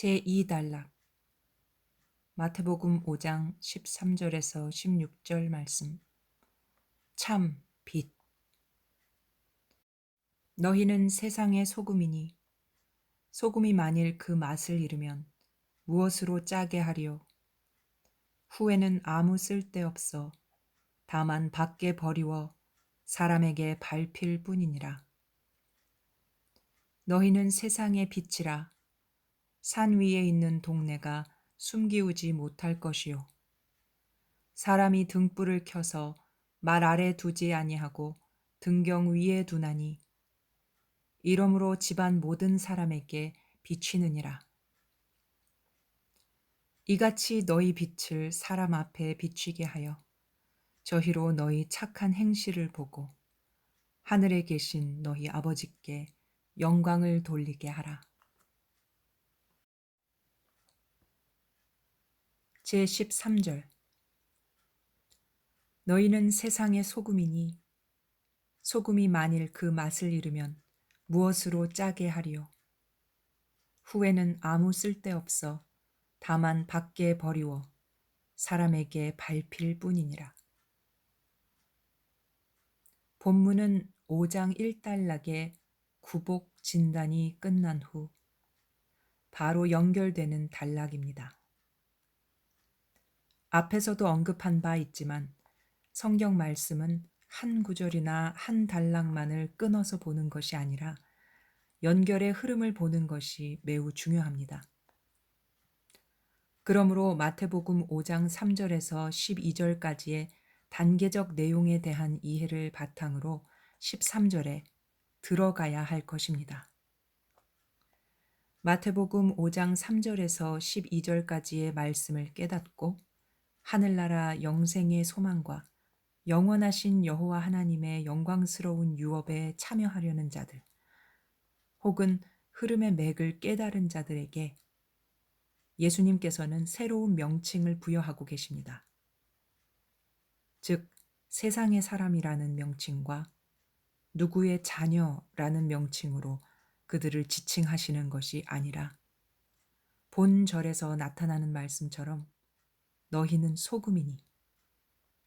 제2단락 마태복음 5장 13절에서 16절 말씀. 참 빛. 너희는 세상의 소금이니 소금이 만일 그 맛을 잃으면 무엇으로 짜게 하리요? 후에는 아무 쓸데없어 다만 밖에 버리워 사람에게 밟힐 뿐이니라. 너희는 세상의 빛이라 산 위에 있는 동네가 숨기우지 못할 것이요. 사람이 등불을 켜서 말 아래 두지 아니하고 등경 위에 두나니 이러므로 집안 모든 사람에게 비치느니라. 이같이 너희 빛을 사람 앞에 비치게 하여 저희로 너희 착한 행실을 보고 하늘에 계신 너희 아버지께 영광을 돌리게 하라. 제13절 너희는 세상의 소금이니 소금이 만일 그 맛을 잃으면 무엇으로 짜게 하리요 후에는 아무 쓸데없어 다만 밖에 버리워 사람에게 밟힐 뿐이니라. 본문은 5장 1단락의 구복 진단이 끝난 후 바로 연결되는 단락입니다. 앞에서도 언급한 바 있지만 성경 말씀은 한 구절이나 한 단락만을 끊어서 보는 것이 아니라 연결의 흐름을 보는 것이 매우 중요합니다. 그러므로 마태복음 5장 3절에서 12절까지의 단계적 내용에 대한 이해를 바탕으로 13절에 들어가야 할 것입니다. 마태복음 5장 3절에서 12절까지의 말씀을 깨닫고 하늘나라 영생의 소망과 영원하신 여호와 하나님의 영광스러운 유업에 참여하려는 자들, 혹은 흐름의 맥을 깨달은 자들에게 예수님께서는 새로운 명칭을 부여하고 계십니다. 즉, 세상의 사람이라는 명칭과 누구의 자녀라는 명칭으로 그들을 지칭하시는 것이 아니라 본절에서 나타나는 말씀처럼 너희는 소금이니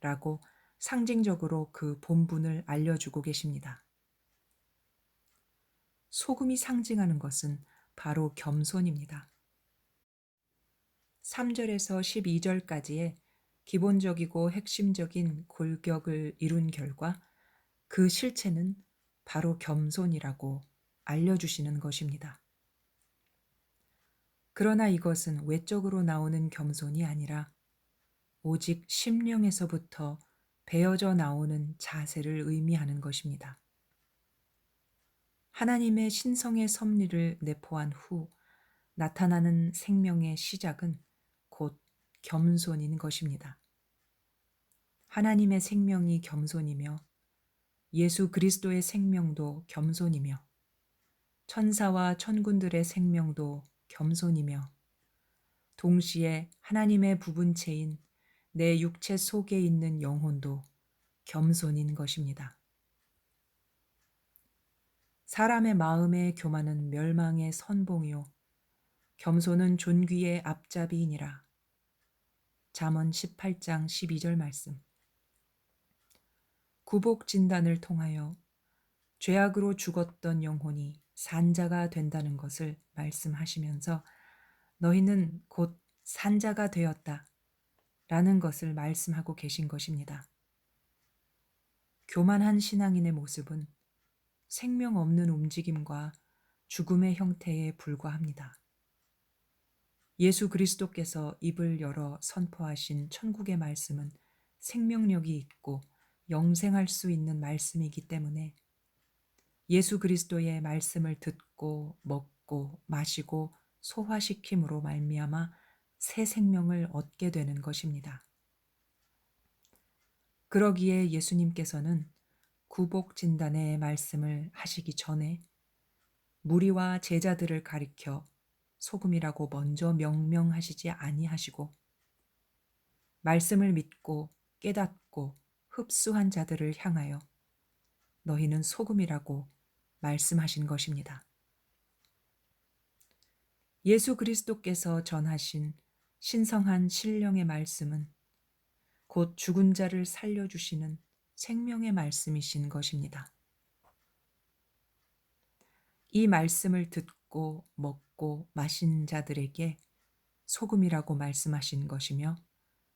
라고 상징적으로 그 본분을 알려주고 계십니다. 소금이 상징하는 것은 바로 겸손입니다. 3절에서 12절까지의 기본적이고 핵심적인 골격을 이룬 결과 그 실체는 바로 겸손이라고 알려주시는 것입니다. 그러나 이것은 외적으로 나오는 겸손이 아니라 오직 심령에서부터 베어져 나오는 자세를 의미하는 것입니다. 하나님의 신성의 섭리를 내포한 후 나타나는 생명의 시작은 곧 겸손인 것입니다. 하나님의 생명이 겸손이며 예수 그리스도의 생명도 겸손이며 천사와 천군들의 생명도 겸손이며 동시에 하나님의 부분체인 내 육체 속에 있는 영혼도 겸손인 것입니다. 사람의 마음의 교만은 멸망의 선봉이요 겸손은 존귀의 앞잡이이니라. 잠언 18장 12절 말씀. 구복 진단을 통하여 죄악으로 죽었던 영혼이 산자가 된다는 것을 말씀하시면서 너희는 곧 산자가 되었다. 라는 것을 말씀하고 계신 것입니다. 교만한 신앙인의 모습은 생명 없는 움직임과 죽음의 형태에 불과합니다. 예수 그리스도께서 입을 열어 선포하신 천국의 말씀은 생명력이 있고 영생할 수 있는 말씀이기 때문에 예수 그리스도의 말씀을 듣고 먹고 마시고 소화시킴으로 말미암아 새 생명을 얻게 되는 것입니다. 그러기에 예수님께서는 구복 진단의 말씀을 하시기 전에 무리와 제자들을 가리켜 소금이라고 먼저 명명하시지 아니하시고 말씀을 믿고 깨닫고 흡수한 자들을 향하여 너희는 소금이라고 말씀하신 것입니다. 예수 그리스도께서 전하신 신성한 신령의 말씀은 곧 죽은 자를 살려주시는 생명의 말씀이신 것입니다. 이 말씀을 듣고 먹고 마신 자들에게 소금이라고 말씀하신 것이며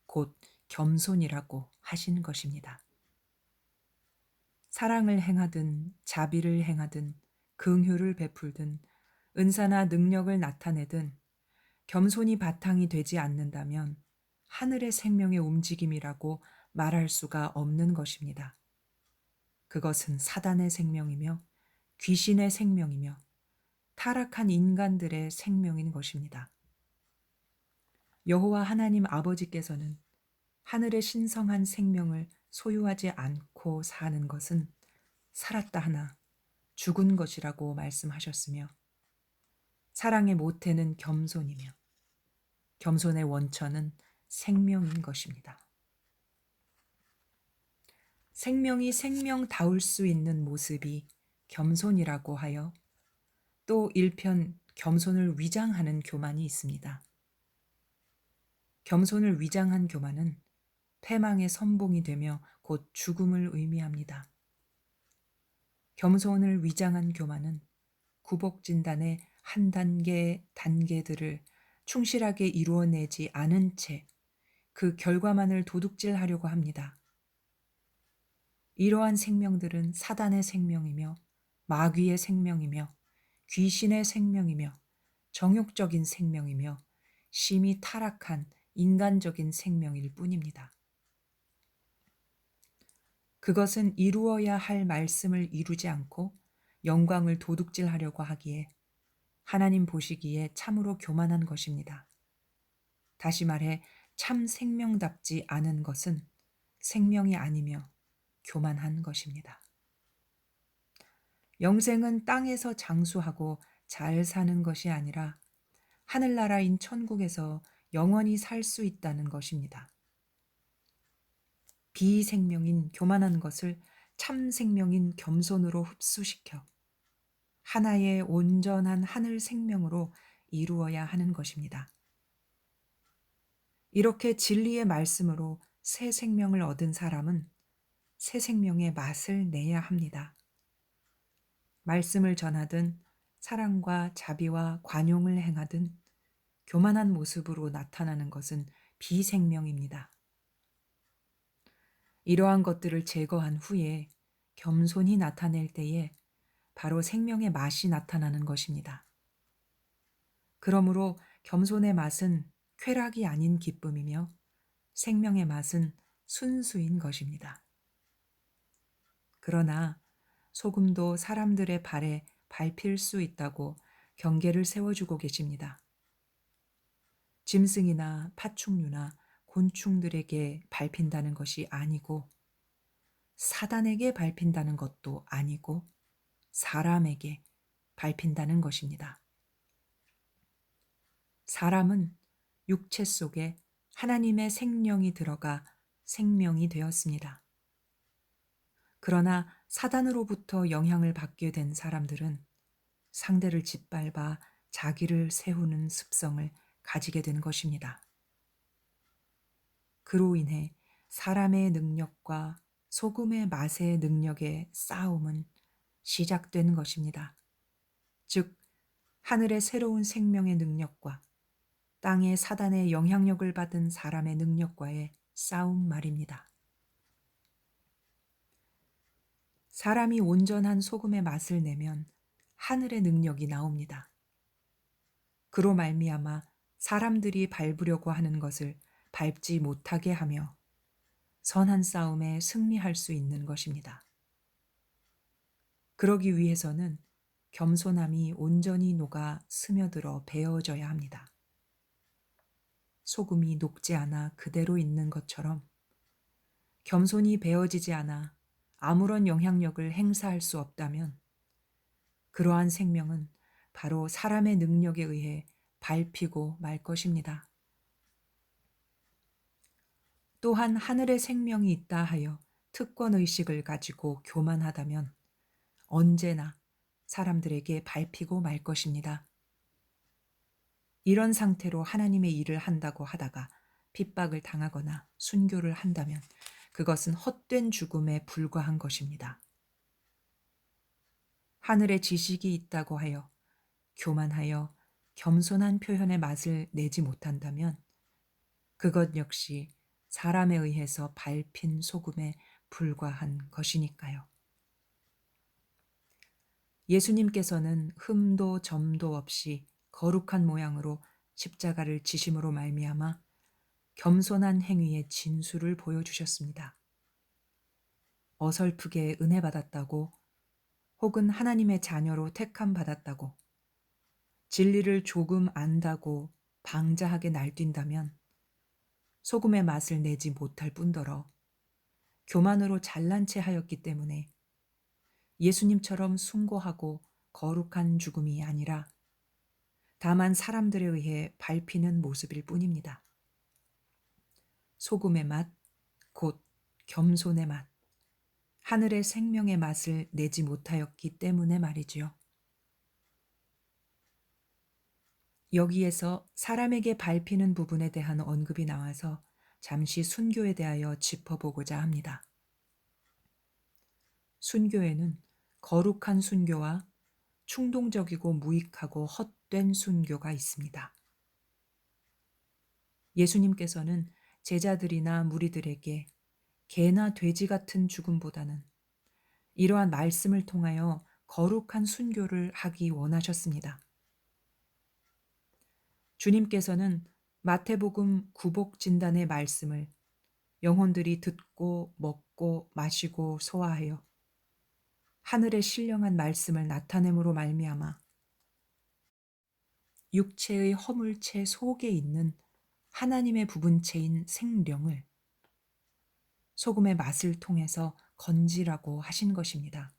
곧 겸손이라고 하신 것입니다. 사랑을 행하든 자비를 행하든 긍휼을 베풀든 은사나 능력을 나타내든 겸손이 바탕이 되지 않는다면 하늘의 생명의 움직임이라고 말할 수가 없는 것입니다. 그것은 사단의 생명이며 귀신의 생명이며 타락한 인간들의 생명인 것입니다. 여호와 하나님 아버지께서는 하늘의 신성한 생명을 소유하지 않고 사는 것은 살았다 하나 죽은 것이라고 말씀하셨으며 사랑의 모태는 겸손이며 겸손의 원천은 생명인 것입니다. 생명이 생명다울 수 있는 모습이 겸손이라고 하여 또 일편 겸손을 위장하는 교만이 있습니다. 겸손을 위장한 교만은 패망의 선봉이 되며 곧 죽음을 의미합니다. 겸손을 위장한 교만은 구복진단의 한 단계 단계들을 충실하게 이루어내지 않은 채 그 결과만을 도둑질하려고 합니다. 이러한 생명들은 사단의 생명이며 마귀의 생명이며 귀신의 생명이며 정욕적인 생명이며 심히 타락한 인간적인 생명일 뿐입니다. 그것은 이루어야 할 말씀을 이루지 않고 영광을 도둑질하려고 하기에 하나님 보시기에 참으로 교만한 것입니다. 다시 말해 참 생명답지 않은 것은 생명이 아니며 교만한 것입니다. 영생은 땅에서 장수하고 잘 사는 것이 아니라 하늘나라인 천국에서 영원히 살 수 있다는 것입니다. 비생명인 교만한 것을 참 생명인 겸손으로 흡수시켜 하나의 온전한 하늘 생명으로 이루어야 하는 것입니다. 이렇게 진리의 말씀으로 새 생명을 얻은 사람은 새 생명의 맛을 내야 합니다. 말씀을 전하든 사랑과 자비와 관용을 행하든 교만한 모습으로 나타나는 것은 비생명입니다. 이러한 것들을 제거한 후에 겸손히 나타낼 때에 바로 생명의 맛이 나타나는 것입니다. 그러므로 겸손의 맛은 쾌락이 아닌 기쁨이며 생명의 맛은 순수인 것입니다. 그러나 소금도 사람들의 발에 밟힐 수 있다고 경계를 세워주고 계십니다. 짐승이나 파충류나 곤충들에게 밟힌다는 것이 아니고 사단에게 밟힌다는 것도 아니고 사람에게 밟힌다는 것입니다. 사람은 육체 속에 하나님의 생명이 들어가 생명이 되었습니다. 그러나 사단으로부터 영향을 받게 된 사람들은 상대를 짓밟아 자기를 세우는 습성을 가지게 된 것입니다. 그로 인해 사람의 능력과 소금의 맛의 능력의 싸움은 시작된 것입니다. 즉, 하늘의 새로운 생명의 능력과 땅의 사단의 영향력을 받은 사람의 능력과의 싸움 말입니다. 사람이 온전한 소금의 맛을 내면 하늘의 능력이 나옵니다. 그로 말미암아 사람들이 밟으려고 하는 것을 밟지 못하게 하며 선한 싸움에 승리할 수 있는 것입니다. 그러기 위해서는 겸손함이 온전히 녹아 스며들어 배어져야 합니다. 소금이 녹지 않아 그대로 있는 것처럼 겸손이 배어지지 않아 아무런 영향력을 행사할 수 없다면 그러한 생명은 바로 사람의 능력에 의해 밟히고 말 것입니다. 또한 하늘의 생명이 있다 하여 특권 의식을 가지고 교만하다면 언제나 사람들에게 밟히고 말 것입니다. 이런 상태로 하나님의 일을 한다고 하다가 핍박을 당하거나 순교를 한다면 그것은 헛된 죽음에 불과한 것입니다. 하늘에 지식이 있다고 하여 교만하여 겸손한 표현의 맛을 내지 못한다면 그것 역시 사람에 의해서 밟힌 소금에 불과한 것이니까요. 예수님께서는 흠도 점도 없이 거룩한 모양으로 십자가를 지심으로 말미암아 겸손한 행위의 진수를 보여주셨습니다. 어설프게 은혜 받았다고 혹은 하나님의 자녀로 택함 받았다고 진리를 조금 안다고 방자하게 날뛴다면 소금의 맛을 내지 못할 뿐더러 교만으로 잘난 체 하였기 때문에 예수님처럼 숭고하고 거룩한 죽음이 아니라 다만 사람들에 의해 밟히는 모습일 뿐입니다. 소금의 맛, 곧 겸손의 맛, 하늘의 생명의 맛을 내지 못하였기 때문에 말이지요. 여기에서 사람에게 밟히는 부분에 대한 언급이 나와서 잠시 순교에 대하여 짚어보고자 합니다. 순교에는 거룩한 순교와 충동적이고 무익하고 헛된 순교가 있습니다. 예수님께서는 제자들이나 무리들에게 개나 돼지 같은 죽음보다는 이러한 말씀을 통하여 거룩한 순교를 하기 원하셨습니다. 주님께서는 마태복음 구복 진단의 말씀을 영혼들이 듣고 먹고 마시고 소화하여 하늘의 신령한 말씀을 나타냄으로 말미암아 육체의 허물체 속에 있는 하나님의 부분체인 생령을 소금의 맛을 통해서 건지라고 하신 것입니다.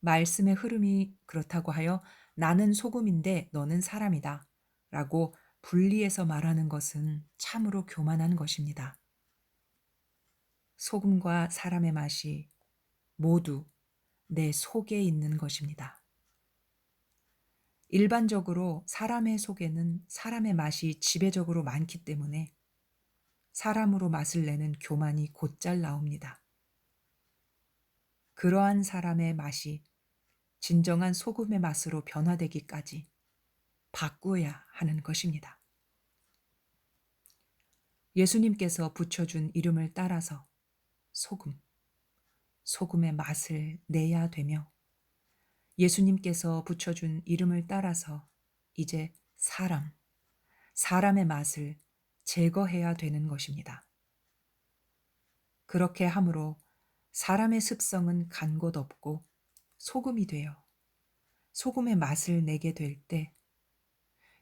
말씀의 흐름이 그렇다고 하여 나는 소금인데 너는 사람이다 라고 분리해서 말하는 것은 참으로 교만한 것입니다. 소금과 사람의 맛이 모두 내 속에 있는 것입니다. 일반적으로 사람의 속에는 사람의 맛이 지배적으로 많기 때문에 사람으로 맛을 내는 교만이 곧잘 나옵니다. 그러한 사람의 맛이 진정한 소금의 맛으로 변화되기까지 바꾸어야 하는 것입니다. 예수님께서 붙여준 이름을 따라서 소금, 소금의 맛을 내야 되며 예수님께서 붙여준 이름을 따라서 이제 사람, 사람의 맛을 제거해야 되는 것입니다. 그렇게 함으로 사람의 습성은 간 곳 없고 소금이 되어 소금의 맛을 내게 될 때,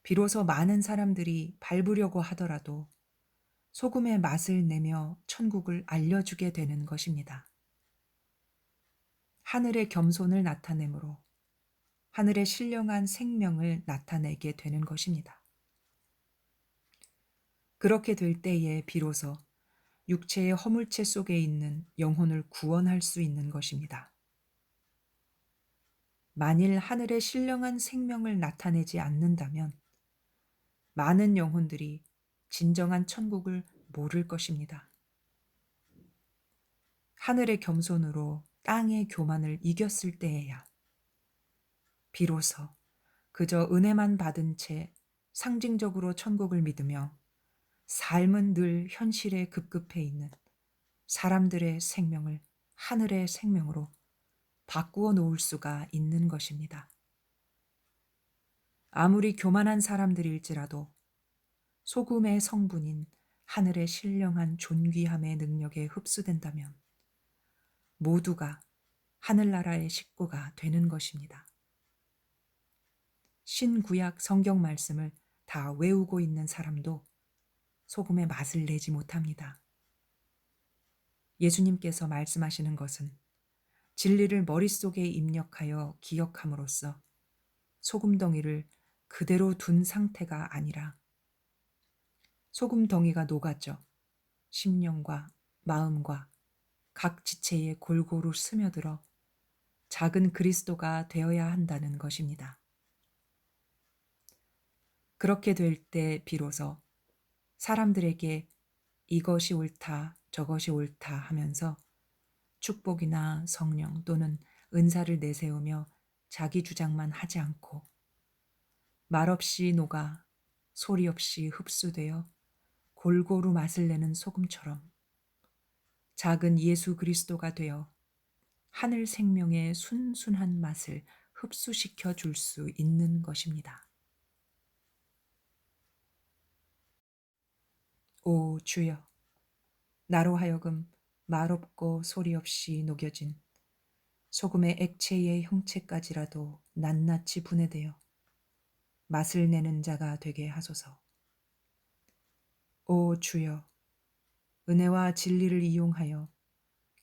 비로소 많은 사람들이 밟으려고 하더라도 소금의 맛을 내며 천국을 알려주게 되는 것입니다. 하늘의 겸손을 나타내므로 하늘의 신령한 생명을 나타내게 되는 것입니다. 그렇게 될 때에 비로소 육체의 허물체 속에 있는 영혼을 구원할 수 있는 것입니다. 만일 하늘의 신령한 생명을 나타내지 않는다면 많은 영혼들이 진정한 천국을 모를 것입니다. 하늘의 겸손으로 땅의 교만을 이겼을 때에야 비로소 그저 은혜만 받은 채 상징적으로 천국을 믿으며 삶은 늘 현실에 급급해 있는 사람들의 생명을 하늘의 생명으로 바꾸어 놓을 수가 있는 것입니다. 아무리 교만한 사람들일지라도 소금의 성분인 하늘의 신령한 존귀함의 능력에 흡수된다면 모두가 하늘나라의 식구가 되는 것입니다. 신구약 성경 말씀을 다 외우고 있는 사람도 소금의 맛을 내지 못합니다. 예수님께서 말씀하시는 것은 진리를 머릿속에 입력하여 기억함으로써 소금덩이를 그대로 둔 상태가 아니라 소금덩이가 녹아져 심령과 마음과 각 지체에 골고루 스며들어 작은 그리스도가 되어야 한다는 것입니다. 그렇게 될 때 비로소 사람들에게 이것이 옳다, 저것이 옳다 하면서 축복이나 성령 또는 은사를 내세우며 자기 주장만 하지 않고 말없이 녹아 소리 없이 흡수되어 골고루 맛을 내는 소금처럼 작은 예수 그리스도가 되어 하늘 생명의 순순한 맛을 흡수시켜 줄 수 있는 것입니다. 오 주여, 나로 하여금 말없고 소리 없이 녹여진 소금의 액체의 형체까지라도 낱낱이 분해되어 맛을 내는 자가 되게 하소서. 오 주여, 은혜와 진리를 이용하여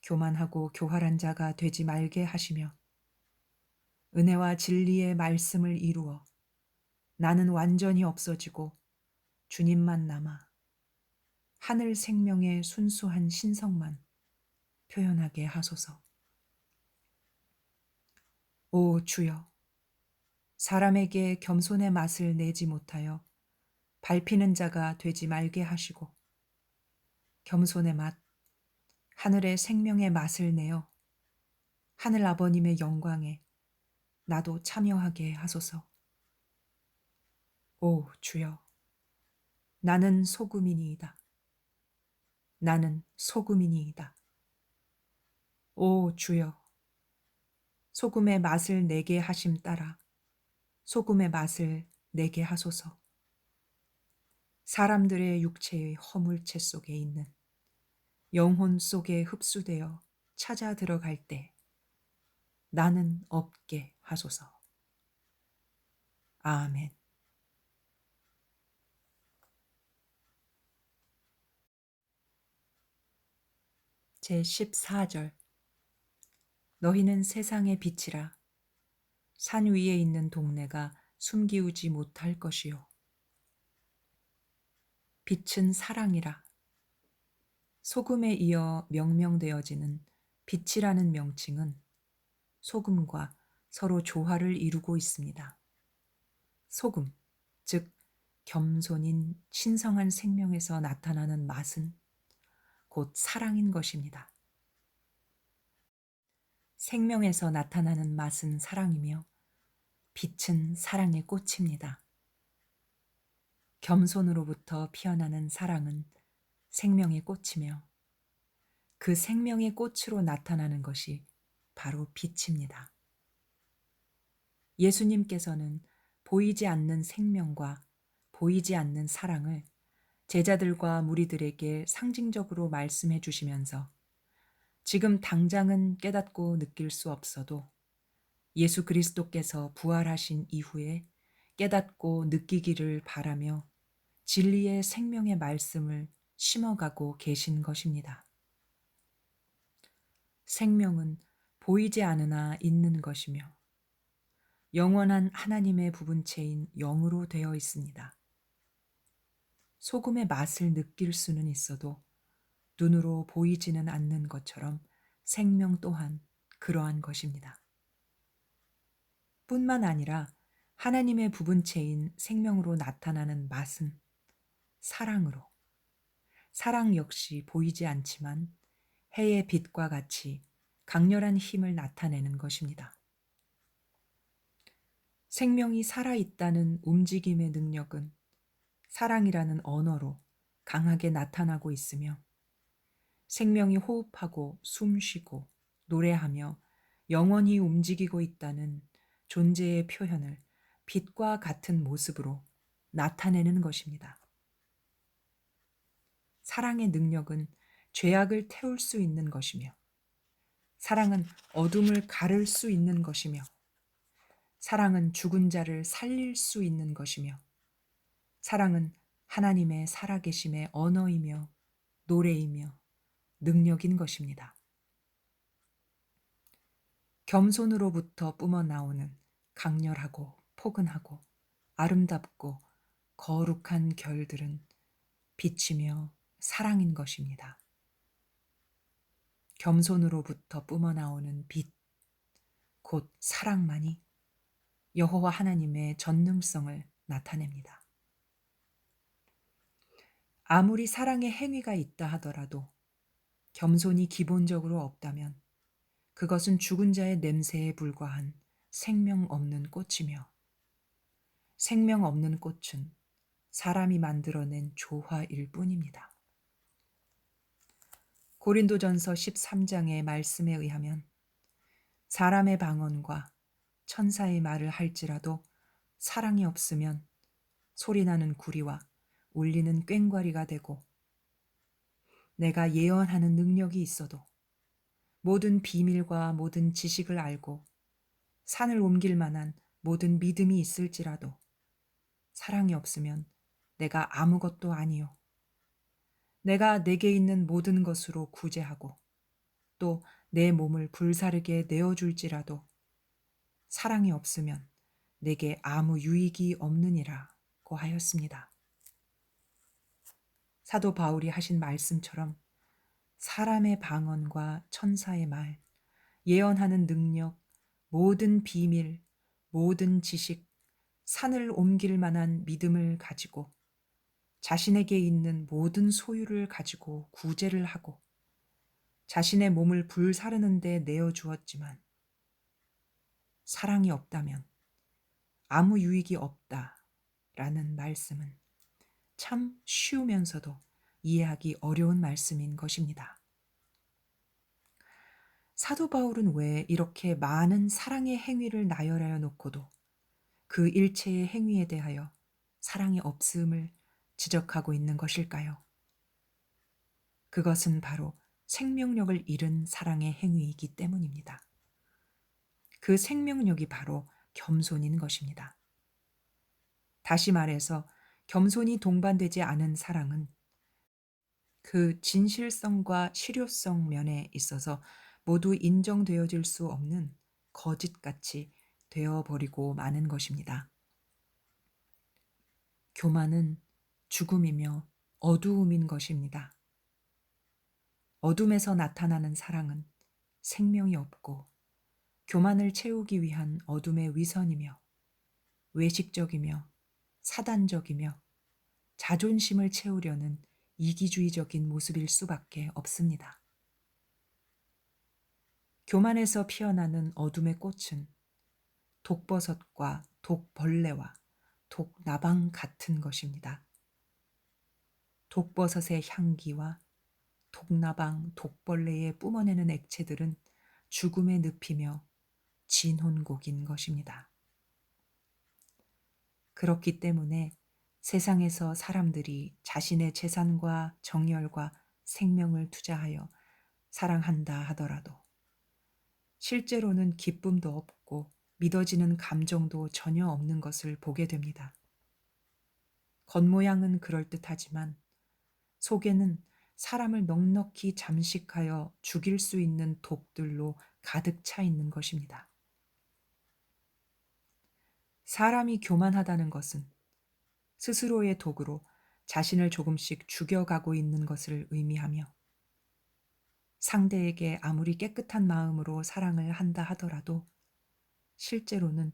교만하고 교활한 자가 되지 말게 하시며 은혜와 진리의 말씀을 이루어 나는 완전히 없어지고 주님만 남아 하늘 생명의 순수한 신성만 표현하게 하소서. 오 주여, 사람에게 겸손의 맛을 내지 못하여 밟히는 자가 되지 말게 하시고 겸손의 맛, 하늘의 생명의 맛을 내어 하늘 아버님의 영광에 나도 참여하게 하소서. 오 주여, 나는 소금이니이다. 나는 소금이니이다. 오 주여, 소금의 맛을 내게 하심 따라 소금의 맛을 내게 하소서. 사람들의 육체의 허물체 속에 있는 영혼 속에 흡수되어 찾아 들어갈 때 나는 없게 하소서. 아멘. 제 14절 너희는 세상의 빛이라 산 위에 있는 동네가 숨기우지 못할 것이요 빛은 사랑이라 소금에 이어 명명되어지는 빛이라는 명칭은 소금과 서로 조화를 이루고 있습니다. 소금, 즉 겸손인 신성한 생명에서 나타나는 맛은 곧 사랑인 것입니다. 생명에서 나타나는 맛은 사랑이며 빛은 사랑의 꽃입니다. 겸손으로부터 피어나는 사랑은 생명의 꽃이며 그 생명의 꽃으로 나타나는 것이 바로 빛입니다. 예수님께서는 보이지 않는 생명과 보이지 않는 사랑을 제자들과 무리들에게 상징적으로 말씀해 주시면서 지금 당장은 깨닫고 느낄 수 없어도 예수 그리스도께서 부활하신 이후에 깨닫고 느끼기를 바라며 진리의 생명의 말씀을 심어가고 계신 것입니다. 생명은 보이지 않으나 있는 것이며 영원한 하나님의 부분체인 영으로 되어 있습니다. 소금의 맛을 느낄 수는 있어도 눈으로 보이지는 않는 것처럼 생명 또한 그러한 것입니다. 뿐만 아니라 하나님의 부분체인 생명으로 나타나는 맛은 사랑으로, 사랑 역시 보이지 않지만 해의 빛과 같이 강렬한 힘을 나타내는 것입니다. 생명이 살아있다는 움직임의 능력은 사랑이라는 언어로 강하게 나타나고 있으며 생명이 호흡하고 숨쉬고 노래하며 영원히 움직이고 있다는 존재의 표현을 빛과 같은 모습으로 나타내는 것입니다. 사랑의 능력은 죄악을 태울 수 있는 것이며 사랑은 어둠을 가를 수 있는 것이며 사랑은 죽은 자를 살릴 수 있는 것이며 사랑은 하나님의 살아계심의 언어이며 노래이며 능력인 것입니다. 겸손으로부터 뿜어나오는 강렬하고 포근하고 아름답고 거룩한 결들은 빛이며 사랑인 것입니다. 겸손으로부터 뿜어나오는 빛, 곧 사랑만이 여호와 하나님의 전능성을 나타냅니다. 아무리 사랑의 행위가 있다 하더라도 겸손이 기본적으로 없다면 그것은 죽은 자의 냄새에 불과한 생명 없는 꽃이며 생명 없는 꽃은 사람이 만들어낸 조화일 뿐입니다. 고린도전서 13장의 말씀에 의하면 사람의 방언과 천사의 말을 할지라도 사랑이 없으면 소리나는 구리와 울리는 꽹과리가 되고 내가 예언하는 능력이 있어도 모든 비밀과 모든 지식을 알고 산을 옮길 만한 모든 믿음이 있을지라도 사랑이 없으면 내가 아무것도 아니요. 내가 내게 있는 모든 것으로 구제하고 또 내 몸을 불사르게 내어줄지라도 사랑이 없으면 내게 아무 유익이 없느니라고 하였습니다. 사도 바울이 하신 말씀처럼 사람의 방언과 천사의 말, 예언하는 능력, 모든 비밀, 모든 지식, 산을 옮길 만한 믿음을 가지고 자신에게 있는 모든 소유를 가지고 구제를 하고 자신의 몸을 불사르는데 내어 주었지만 사랑이 없다면 아무 유익이 없다 라는 말씀은 참 쉬우면서도 이해하기 어려운 말씀인 것입니다. 사도 바울은 왜 이렇게 많은 사랑의 행위를 나열하여 놓고도 그 일체의 행위에 대하여 사랑이 없음을 지적하고 있는 것일까요? 그것은 바로 생명력을 잃은 사랑의 행위이기 때문입니다. 그 생명력이 바로 겸손인 것입니다. 다시 말해서 겸손이 동반되지 않은 사랑은 그 진실성과 실효성 면에 있어서 모두 인정되어질 수 없는 거짓같이 되어버리고 마는 것입니다. 교만은 죽음이며 어두움인 것입니다. 어둠에서 나타나는 사랑은 생명이 없고 교만을 채우기 위한 어둠의 위선이며 외식적이며 사단적이며 자존심을 채우려는 이기주의적인 모습일 수밖에 없습니다. 교만에서 피어나는 어둠의 꽃은 독버섯과 독벌레와 독나방 같은 것입니다. 독버섯의 향기와 독나방, 독벌레의 뿜어내는 액체들은 죽음에 늪이며 진혼곡인 것입니다. 그렇기 때문에 세상에서 사람들이 자신의 재산과 정열과 생명을 투자하여 사랑한다 하더라도 실제로는 기쁨도 없고 믿어지는 감정도 전혀 없는 것을 보게 됩니다. 겉모양은 그럴듯하지만 속에는 사람을 넉넉히 잠식하여 죽일 수 있는 독들로 가득 차 있는 것입니다. 사람이 교만하다는 것은 스스로의 독으로 자신을 조금씩 죽여가고 있는 것을 의미하며 상대에게 아무리 깨끗한 마음으로 사랑을 한다 하더라도 실제로는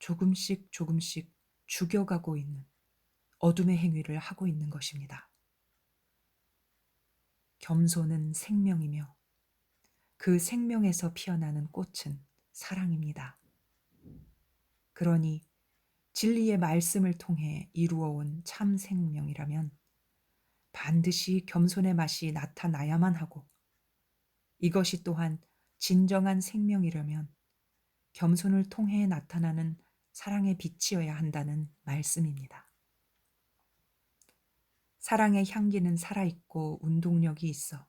조금씩 조금씩 죽여가고 있는 어둠의 행위를 하고 있는 것입니다. 겸손은 생명이며 그 생명에서 피어나는 꽃은 사랑입니다. 그러니 진리의 말씀을 통해 이루어온 참 생명이라면 반드시 겸손의 맛이 나타나야만 하고 이것이 또한 진정한 생명이라면 겸손을 통해 나타나는 사랑의 빛이어야 한다는 말씀입니다. 사랑의 향기는 살아있고 운동력이 있어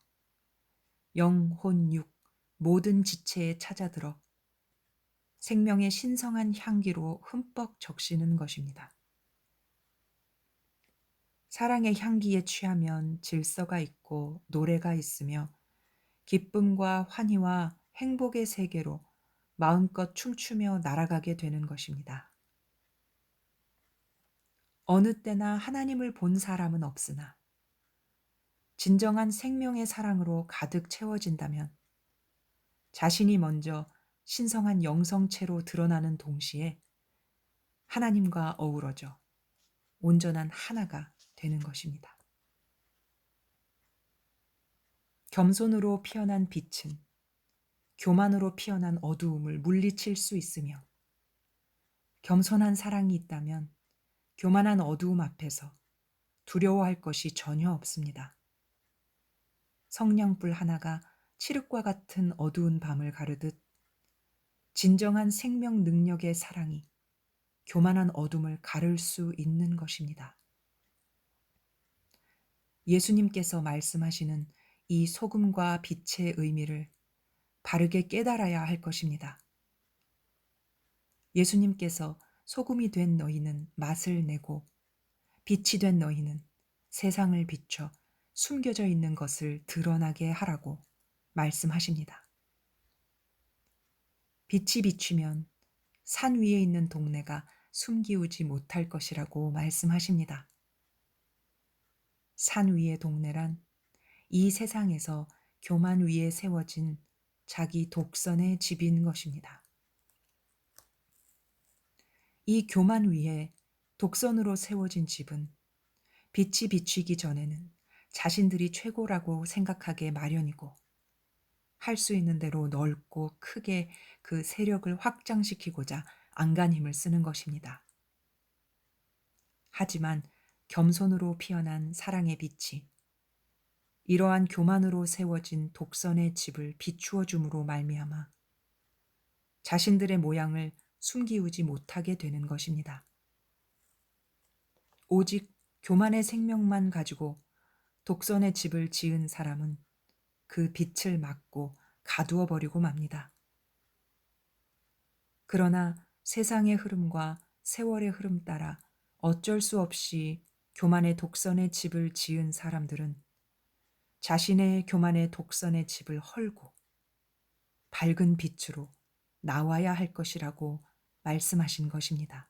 영, 혼, 육 모든 지체에 찾아들어 생명의 신성한 향기로 흠뻑 적시는 것입니다. 사랑의 향기에 취하면 질서가 있고 노래가 있으며 기쁨과 환희와 행복의 세계로 마음껏 춤추며 날아가게 되는 것입니다. 어느 때나 하나님을 본 사람은 없으나 진정한 생명의 사랑으로 가득 채워진다면 자신이 먼저 신성한 영성체로 드러나는 동시에 하나님과 어우러져 온전한 하나가 되는 것입니다. 겸손으로 피어난 빛은 교만으로 피어난 어두움을 물리칠 수 있으며 겸손한 사랑이 있다면 교만한 어두움 앞에서 두려워할 것이 전혀 없습니다. 성냥불 하나가 칠흑과 같은 어두운 밤을 가르듯 진정한 생명 능력의 사랑이 교만한 어둠을 가를 수 있는 것입니다. 예수님께서 말씀하시는 이 소금과 빛의 의미를 바르게 깨달아야 할 것입니다. 예수님께서 소금이 된 너희는 맛을 내고 빛이 된 너희는 세상을 비춰 숨겨져 있는 것을 드러나게 하라고 말씀하십니다. 빛이 비추면 산 위에 있는 동네가 숨기우지 못할 것이라고 말씀하십니다. 산 위의 동네란 이 세상에서 교만 위에 세워진 자기 독선의 집인 것입니다. 이 교만 위에 독선으로 세워진 집은 빛이 비추기 전에는 자신들이 최고라고 생각하게 마련이고 할 수 있는 대로 넓고 크게 그 세력을 확장시키고자 안간 힘을 쓰는 것입니다. 하지만 겸손으로 피어난 사랑의 빛이 이러한 교만으로 세워진 독선의 집을 비추어 줌으로 말미암아 자신들의 모양을 숨기우지 못하게 되는 것입니다. 오직 교만의 생명만 가지고 독선의 집을 지은 사람은 그 빛을 막고 가두어 버리고 맙니다. 그러나 세상의 흐름과 세월의 흐름 따라 어쩔 수 없이 교만의 독선의 집을 지은 사람들은 자신의 교만의 독선의 집을 헐고 밝은 빛으로 나와야 할 것이라고 말씀하신 것입니다.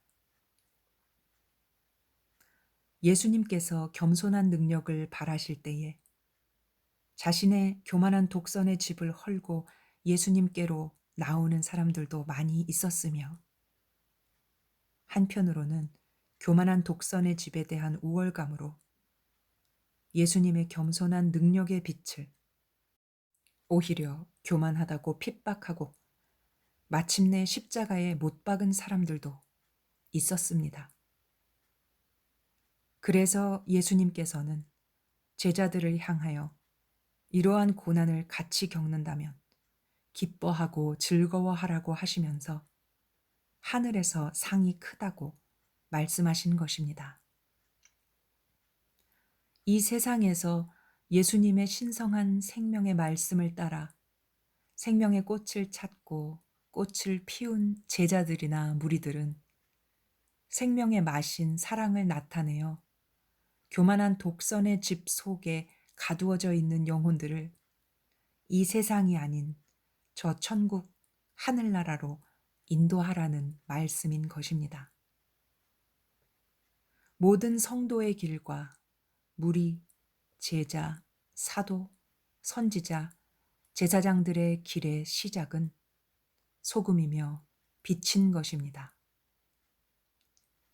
예수님께서 겸손한 능력을 바라실 때에 자신의 교만한 독선의 집을 헐고 예수님께로 나오는 사람들도 많이 있었으며 한편으로는 교만한 독선의 집에 대한 우월감으로 예수님의 겸손한 능력의 빛을 오히려 교만하다고 핍박하고 마침내 십자가에 못 박은 사람들도 있었습니다. 그래서 예수님께서는 제자들을 향하여 이러한 고난을 같이 겪는다면 기뻐하고 즐거워하라고 하시면서 하늘에서 상이 크다고 말씀하신 것입니다. 이 세상에서 예수님의 신성한 생명의 말씀을 따라 생명의 꽃을 찾고 꽃을 피운 제자들이나 무리들은 생명의 맛인 사랑을 나타내어 교만한 독선의 집 속에 가두어져 있는 영혼들을 이 세상이 아닌 저 천국 하늘나라로 인도하라는 말씀인 것입니다. 모든 성도의 길과 무리, 제자, 사도, 선지자, 제사장들의 길의 시작은 소금이며 빛인 것입니다.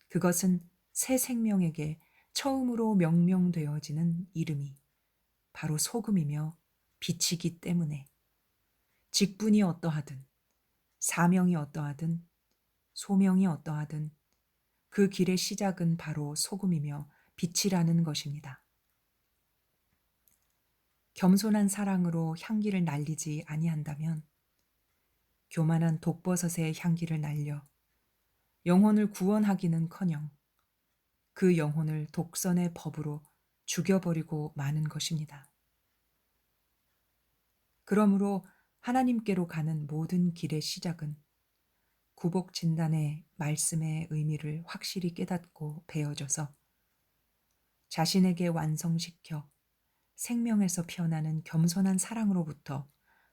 그것은 새 생명에게 처음으로 명명되어지는 이름이 바로 소금이며 빛이기 때문에 직분이 어떠하든 사명이 어떠하든 소명이 어떠하든 그 길의 시작은 바로 소금이며 빛이라는 것입니다. 겸손한 사랑으로 향기를 날리지 아니한다면 교만한 독버섯의 향기를 날려 영혼을 구원하기는커녕 그 영혼을 독선의 법으로 죽여버리고 마는 것입니다. 그러므로 하나님께로 가는 모든 길의 시작은 구복 진단의 말씀의 의미를 확실히 깨닫고 배워져서 자신에게 완성시켜 생명에서 피어나는 겸손한 사랑으로부터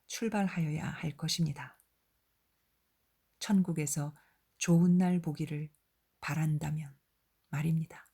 출발하여야 할 것입니다. 천국에서 좋은 날 보기를 바란다면 말입니다.